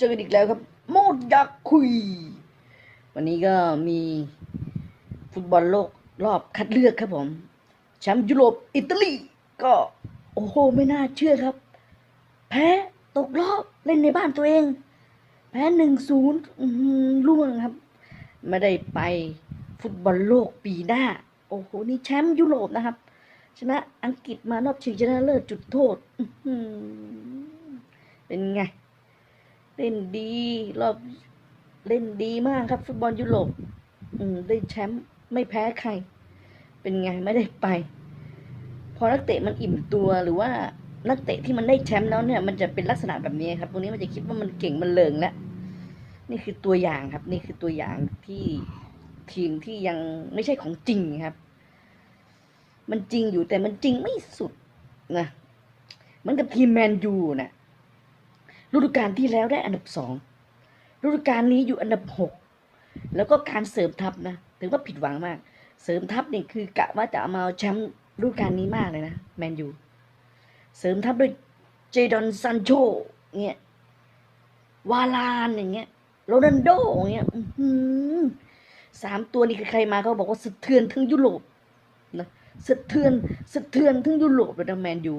จอกันอีกแล้วครับ โมดยากคุย วันนี้ก็มีฟุตบอลโลกรอบคัดเลือกครับผม แชมป์ยุโรปอิตาลีก็โอ้โห ไม่น่าเชื่อครับ แพ้ตกรอบเล่นในบ้านตัวเอง แพ้หนึ่งศูนย์ล่วงครับ ไม่ได้ไปฟุตบอลโลกปีหน้า โอ้โห นี่แชมป์ยุโรปนะครับ ชนะอังกฤษมารอบชิงชนะเลิศจุดโทษเป็นไง เล่นดีรอบเล่นดีมากครับ ฟุตบอลยุโรปอืมได้แชมป์ไม่แพ้ใคร เป็นไงไม่ได้ไป พอนักเตะมันอิ่มตัวหรือว่านักเตะที่มันได้แชมป์แล้วเนี่ย มันจะเป็นลักษณะแบบนี้ครับพวกนี้มันจะคิดว่ามันเก่งมันเลิงแล้วนี่คือตัวอย่างครับ นี่คือตัวอย่างที่ทีมที่ยังไม่ใช่ของจริงครับ มันจริงอยู่แต่มันจริงไม่สุดนะเหมือนกับทีมแมนยูนะ ฤดูกาลที่แล้วได้อันดับสองฤดูกาลนี้อยู่อันดับหกแล้วก็การเสริมทัพนะถือว่าผิดหวังมาก เสริมทัพเนี่ยคือกะว่าจะเอามาแชมป์ฤดูกาลนี้มากเลยนะแมนยูเสริมทัพด้วยเจดอนซันโชเนี่ยวาลานอย่างเงี้ยโรนัลโดอย่างเงี้ยสามตัวนี้ใครมาเขาบอกว่าสะเทือนทั้งยุโรปนะสะเทือนสะเทือนทั้งยุโรปเลยนะแมนยู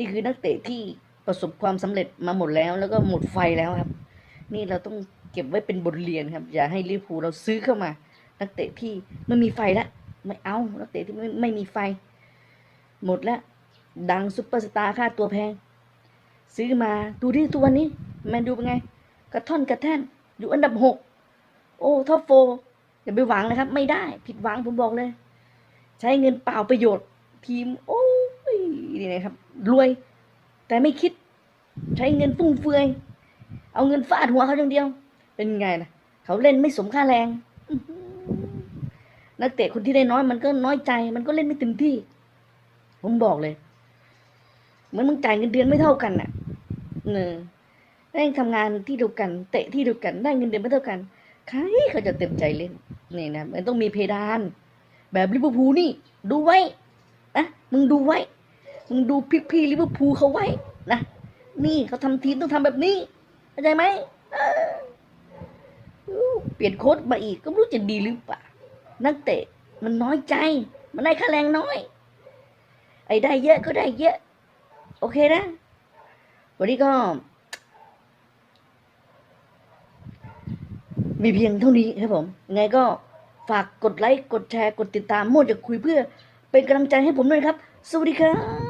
นี่คือนักเตะที่ประสบความสำเร็จมาหมดแล้ว แล้วก็หมดไฟแล้วครับ นี่เราต้องเก็บไว้เป็นบทเรียนครับ อย่าให้ลิเวอร์พูลเราซื้อเข้ามา นักเตะที่ไม่มีไฟแล้วไม่เอานักเตะที่ไม่ไม่มีไฟ หมดแล้วดังซุปเปอร์สตาร์ค่าตัวแพง ซื้อมาดูที่ตัวนี้แมนดูเป็นไง กระท่อนกระแท่นอยู่อันดับหกโอ้ท็อปโฟร์อย่าไปหวังนะครับ ไม่ได้ ผิดหวังผมบอกเลย ใช้เงินเปล่าประโยชน์ ทีม โอ้ ยนี่นะครับ รวย แต่ไม่คิด ใช้เงินฟุ่มเฟือย เอาเงินฟาดหัวเขาอย่างเดียว เป็นไงนะเขาเล่นไม่สมค่าแรงนักเตะคนที่ได้น้อยมันก็น้อยใจ มันก็เล่นไม่เต็มที่ ผมบอกเลย เหมือนมึงจ่ายเงินเดือนไม่เท่ากันน่ะเนอได้ทำงานที่เดียวกัน เตะที่เดียวกัน ได้เงินเดือนไม่เท่ากัน ใครเขาจะเต็มใจเล่น นี่นะ มันต้องมีเพดาน แบบลิเวอร์พูลนี่ ดูไว้นะมึงดูไว้ มึงดูพี่พี่ลิเวอร์พูลเขาไว้นะนี่เขาทำทีมต้องทำแบบนี้เข้าใจไหมเเปลี่ยนโค้ดมาอีกก็ไม่รู้จะดีหรือเปล่านักเตะมันน้อยใจ มันได้ค่าแรงน้อย ไอ้ได้เยอะก็ได้เยอะ โอเคนะ วันนี้ก็ มีเพียงเท่านี้ครับผม ไงก็ฝากกดไลค์ กดแชร์ กดติดตามโมดจะคุยเพื่อเป็นกำลังใจให้ผมด้วยครับ สวัสดีครับ